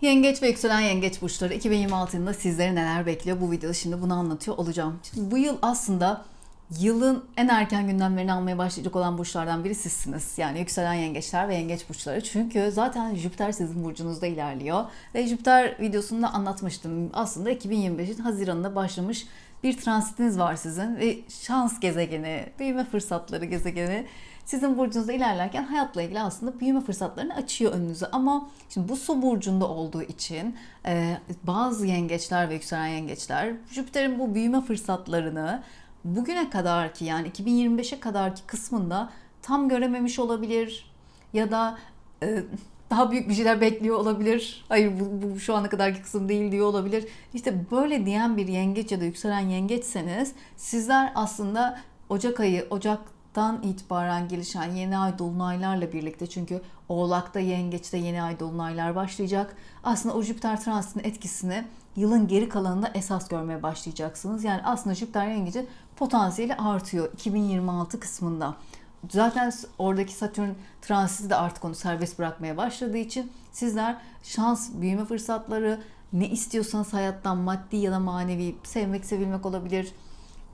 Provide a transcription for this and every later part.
Yengeç ve yükselen yengeç burçları 2026 yılında sizleri neler bekliyor? Bu videoda şimdi bunu anlatıyor olacağım. Şimdi bu yıl aslında yılın en erken gündemlerini almaya başlayacak olan burçlardan biri sizsiniz. Yani yükselen yengeçler ve yengeç burçları. Çünkü zaten Jüpiter sizin burcunuzda ilerliyor. Ve Jüpiter videosunda anlatmıştım. Aslında 2025'in Haziran'ında başlamış bir transitiniz var sizin. Ve şans gezegeni, büyüme fırsatları gezegeni sizin burcunuzda ilerlerken hayatla ilgili aslında büyüme fırsatlarını açıyor önünüze. Ama şimdi bu su burcunda olduğu için e, bazı yengeçler ve yükselen yengeçler Jüpiter'in bu büyüme fırsatlarını bugüne kadar ki yani 2025'e kadarki kısmında tam görememiş olabilir ya da e, daha büyük bir şeyler bekliyor olabilir. Hayır bu, bu şu ana kadarki kısım değil diyor olabilir. İşte böyle diyen bir yengeç ya da yükselen yengeçseniz sizler aslında Ocak ayı, Ocak'tan itibaren gelişen yeni ay dolunaylarla birlikte çünkü Oğlak'ta, Yengeç'te yeni ay dolunaylar başlayacak. Aslında o Jüpiter transitinin etkisini yılın geri kalanında esas görmeye başlayacaksınız. Yani aslında Jüpiter Yengeç'in potansiyeli artıyor 2026 kısmında. Zaten oradaki Satürn transiti de artık onu serbest bırakmaya başladığı için sizler şans, büyüme fırsatları, ne istiyorsanız hayattan maddi ya da manevi sevmek, sevilmek olabilir,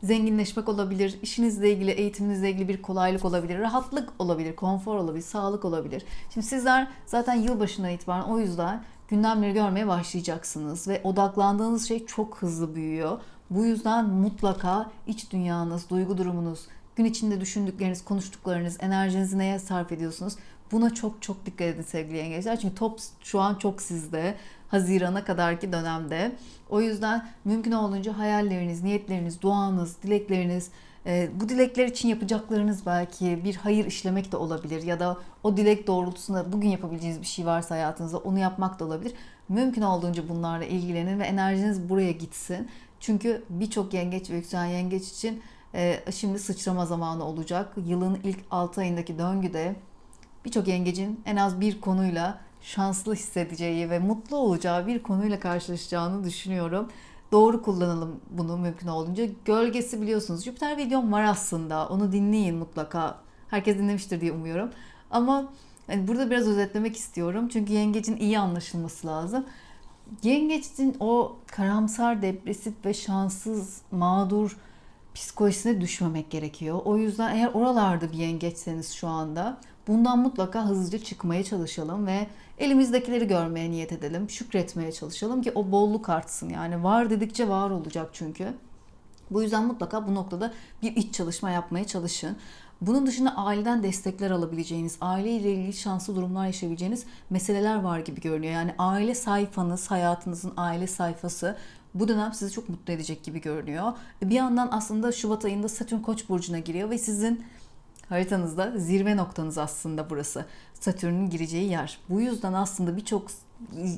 zenginleşmek olabilir, işinizle ilgili, eğitiminizle ilgili bir kolaylık olabilir, rahatlık olabilir, konfor olabilir, sağlık olabilir. Şimdi sizler zaten yılbaşından itibaren o yüzden gündemleri görmeye başlayacaksınız ve odaklandığınız şey çok hızlı büyüyor. Bu yüzden mutlaka iç dünyanız, duygu durumunuz, gün içinde düşündükleriniz, konuştuklarınız, enerjinizi neye sarf ediyorsunuz? Buna çok çok dikkat edin sevgili yengeçler. Çünkü top şu an çok sizde. Hazirana kadarki dönemde. O yüzden mümkün olduğunca hayalleriniz, niyetleriniz, duanız, dilekleriniz, e, bu dilekler için yapacaklarınız belki bir hayır işlemek de olabilir ya da o dilek doğrultusunda bugün yapabileceğiniz bir şey varsa hayatınızda onu yapmak da olabilir. Mümkün olduğunca bunlarla ilgilenin ve enerjiniz buraya gitsin. Çünkü birçok yengeç ve yükselen yengeç için şimdi sıçrama zamanı olacak. Yılın ilk 6 ayındaki döngüde birçok yengecin en az bir konuyla şanslı hissedeceği ve mutlu olacağı bir konuyla karşılaşacağını düşünüyorum. Doğru kullanalım bunu mümkün olduğunca. Gölgesi biliyorsunuz. Jüpiter videom var aslında. Onu dinleyin mutlaka. Herkes dinlemiştir diye umuyorum. Ama hani burada biraz özetlemek istiyorum. Çünkü yengecin iyi anlaşılması lazım. Yengecin o karamsar, depresif ve şanssız, mağdur psikolojisine düşmemek gerekiyor. O yüzden eğer oralarda bir yengeçseniz şu anda bundan mutlaka hızlıca çıkmaya çalışalım ve elimizdekileri görmeye niyet edelim. Şükretmeye çalışalım ki o bolluk artsın. Yani var dedikçe var olacak çünkü. Bu yüzden mutlaka bu noktada bir iç çalışma yapmaya çalışın. Bunun dışında aileden destekler alabileceğiniz, aileyle ilgili şanslı durumlar yaşayabileceğiniz meseleler var gibi görünüyor. Yani aile sayfanız, hayatınızın aile sayfası bu dönem sizi çok mutlu edecek gibi görünüyor. Bir yandan aslında Şubat ayında Satürn Koç burcuna giriyor ve sizin haritanızda zirve noktanız aslında burası. Satürn'ün gireceği yer. Bu yüzden aslında birçok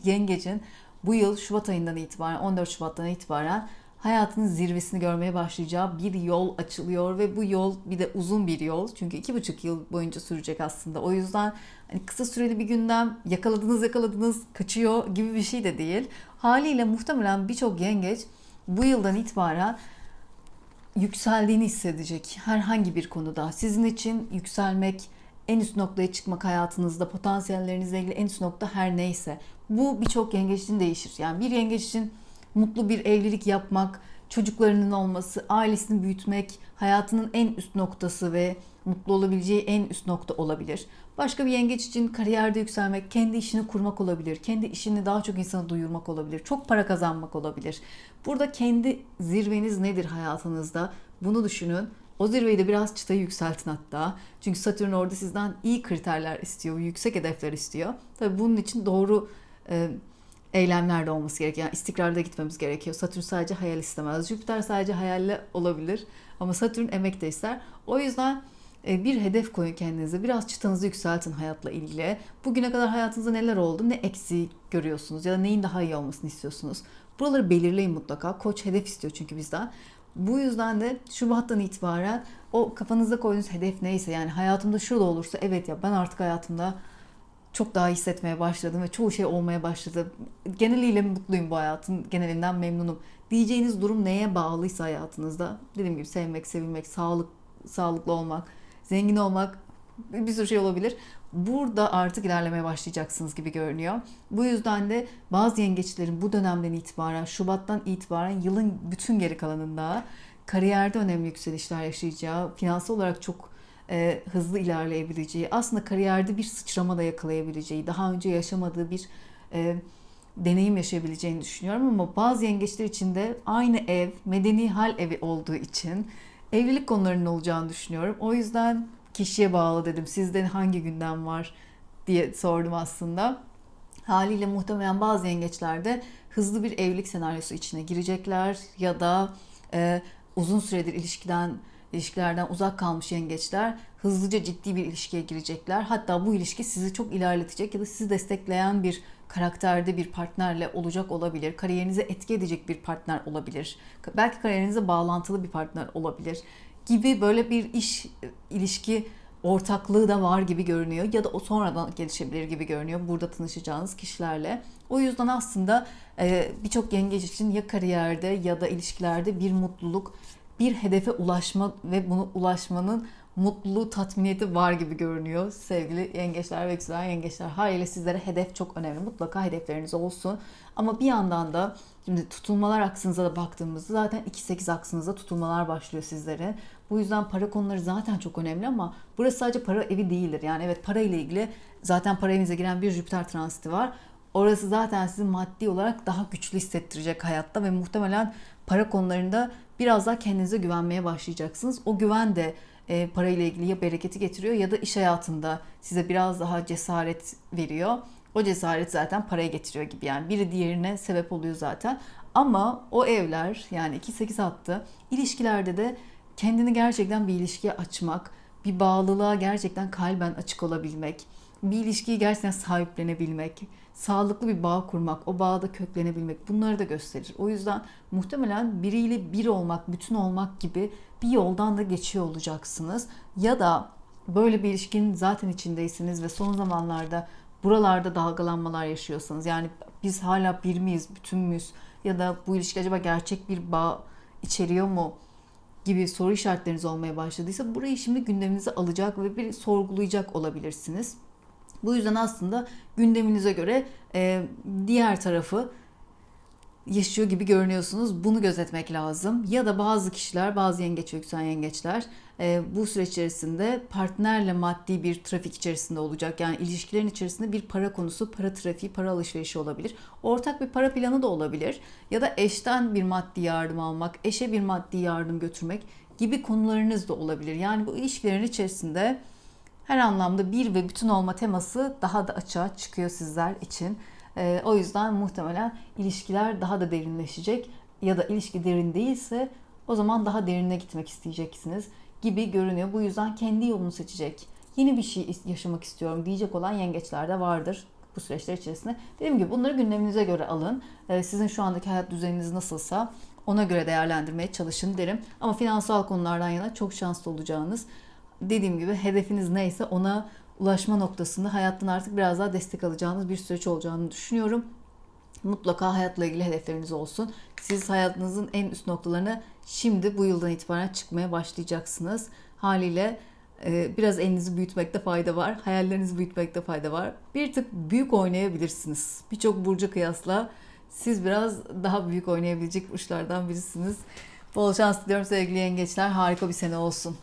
yengecin bu yıl Şubat ayından itibaren 14 Şubat'tan itibaren hayatının zirvesini görmeye başlayacağı bir yol açılıyor ve bu yol bir de uzun bir yol. Çünkü iki buçuk yıl boyunca sürecek aslında. O yüzden hani kısa süreli bir gündem yakaladınız yakaladınız kaçıyor gibi bir şey de değil. Haliyle muhtemelen birçok yengeç bu yıldan itibaren yükseldiğini hissedecek herhangi bir konuda. Sizin için yükselmek, en üst noktaya çıkmak hayatınızda, potansiyellerinizle ilgili en üst nokta her neyse. Bu birçok yengeç için değişir. Yani bir yengeç için mutlu bir evlilik yapmak, çocuklarının olması, ailesini büyütmek hayatının en üst noktası ve mutlu olabileceği en üst nokta olabilir. Başka bir yengeç için kariyerde yükselmek, kendi işini kurmak olabilir. Kendi işini daha çok insana duyurmak olabilir. Çok para kazanmak olabilir. Burada kendi zirveniz nedir hayatınızda? Bunu düşünün. O zirveyi de biraz çıtayı yükseltin hatta. Çünkü Satürn orada sizden iyi kriterler istiyor, yüksek hedefler istiyor. Tabii bunun için doğru e, eylemler de olması gerekiyor. Yani istikrarda gitmemiz gerekiyor. Satürn sadece hayal istemez. Jüpiter sadece hayalle olabilir. Ama Satürn emek de ister. O yüzden e, bir hedef koyun kendinize. Biraz çıtanızı yükseltin hayatla ilgili. Bugüne kadar hayatınızda neler oldu? Ne eksiği görüyorsunuz? Ya da neyin daha iyi olmasını istiyorsunuz? Buraları belirleyin mutlaka. Koç hedef istiyor çünkü bizden. Bu yüzden de Şubat'tan itibaren o kafanızda koyduğunuz hedef neyse yani hayatımda şurada olursa evet ya ben artık hayatımda çok daha hissetmeye başladım ve çoğu şey olmaya başladı. Geneliyle mutluyum bu hayatın, genelinden memnunum. Diyeceğiniz durum neye bağlıysa hayatınızda, dediğim gibi sevmek, sevilmek, sağlık, sağlıklı olmak, zengin olmak, bir sürü şey olabilir. burada artık ilerlemeye başlayacaksınız gibi görünüyor. Bu yüzden de bazı yengeçlerin bu dönemden itibaren, Şubat'tan itibaren yılın bütün geri kalanında kariyerde önemli yükselişler yaşayacağı, finansal olarak çok e, hızlı ilerleyebileceği, aslında kariyerde bir sıçrama da yakalayabileceği, daha önce yaşamadığı bir e, deneyim yaşayabileceğini düşünüyorum ama bazı yengeçler için de aynı ev, medeni hal evi olduğu için evlilik konularının olacağını düşünüyorum. O yüzden kişiye bağlı dedim. Sizde hangi gündem var diye sordum aslında. Haliyle muhtemelen bazı yengeçlerde hızlı bir evlilik senaryosu içine girecekler ya da e, uzun süredir ilişkiden ilişkilerden uzak kalmış yengeçler hızlıca ciddi bir ilişkiye girecekler. Hatta bu ilişki sizi çok ilerletecek ya da sizi destekleyen bir karakterde bir partnerle olacak olabilir. Kariyerinize etki edecek bir partner olabilir. Belki kariyerinize bağlantılı bir partner olabilir gibi böyle bir iş ilişki ortaklığı da var gibi görünüyor ya da o sonradan gelişebilir gibi görünüyor burada tanışacağınız kişilerle. O yüzden aslında birçok yengeç için ya kariyerde ya da ilişkilerde bir mutluluk, bir hedefe ulaşma ve bunu ulaşmanın mutluluğu, tatminiyeti var gibi görünüyor sevgili yengeçler ve yükselen yengeçler. Haliyle sizlere hedef çok önemli. Mutlaka hedefleriniz olsun. Ama bir yandan da şimdi tutulmalar aksınıza da baktığımızda zaten 2-8 aksınıza tutulmalar başlıyor sizlere. Bu yüzden para konuları zaten çok önemli ama burası sadece para evi değildir. Yani evet para ile ilgili zaten para evinize giren bir Jüpiter transiti var. Orası zaten sizi maddi olarak daha güçlü hissettirecek hayatta ve muhtemelen para konularında biraz daha kendinize güvenmeye başlayacaksınız. O güven de e, parayla ilgili ya bereketi getiriyor ya da iş hayatında size biraz daha cesaret veriyor. O cesaret zaten paraya getiriyor gibi yani biri diğerine sebep oluyor zaten. Ama o evler yani 2-8 hattı ilişkilerde de kendini gerçekten bir ilişkiye açmak, bir bağlılığa gerçekten kalben açık olabilmek, bir ilişkiyi gerçekten sahiplenebilmek, sağlıklı bir bağ kurmak, o bağda köklenebilmek bunları da gösterir. O yüzden muhtemelen biriyle bir olmak, bütün olmak gibi bir yoldan da geçiyor olacaksınız. Ya da böyle bir ilişkinin zaten içindeysiniz ve son zamanlarda buralarda dalgalanmalar yaşıyorsanız yani biz hala bir miyiz, bütün müyüz ya da bu ilişki acaba gerçek bir bağ içeriyor mu gibi soru işaretleriniz olmaya başladıysa burayı şimdi gündeminize alacak ve bir sorgulayacak olabilirsiniz. Bu yüzden aslında gündeminize göre e, diğer tarafı yaşıyor gibi görünüyorsunuz. Bunu gözetmek lazım. Ya da bazı kişiler, bazı yengeç yükselen yengeçler e, bu süreç içerisinde partnerle maddi bir trafik içerisinde olacak. Yani ilişkilerin içerisinde bir para konusu, para trafiği, para alışverişi olabilir. Ortak bir para planı da olabilir. Ya da eşten bir maddi yardım almak, eşe bir maddi yardım götürmek gibi konularınız da olabilir. Yani bu ilişkilerin içerisinde her anlamda bir ve bütün olma teması daha da açığa çıkıyor sizler için. E, o yüzden muhtemelen ilişkiler daha da derinleşecek ya da ilişki derin değilse o zaman daha derine gitmek isteyeceksiniz gibi görünüyor. Bu yüzden kendi yolunu seçecek, yeni bir şey yaşamak istiyorum diyecek olan yengeçler de vardır bu süreçler içerisinde. Dediğim gibi bunları gündeminize göre alın. E, sizin şu andaki hayat düzeniniz nasılsa ona göre değerlendirmeye çalışın derim. Ama finansal konulardan yana çok şanslı olacağınız dediğim gibi hedefiniz neyse ona ulaşma noktasında hayattan artık biraz daha destek alacağınız bir süreç olacağını düşünüyorum. Mutlaka hayatla ilgili hedefleriniz olsun. Siz hayatınızın en üst noktalarına şimdi bu yıldan itibaren çıkmaya başlayacaksınız. Haliyle e, biraz elinizi büyütmekte fayda var. Hayallerinizi büyütmekte fayda var. Bir tık büyük oynayabilirsiniz. Birçok burca kıyasla siz biraz daha büyük oynayabilecek burçlardan birisiniz. Bol şans diliyorum sevgili yengeçler. Harika bir sene olsun.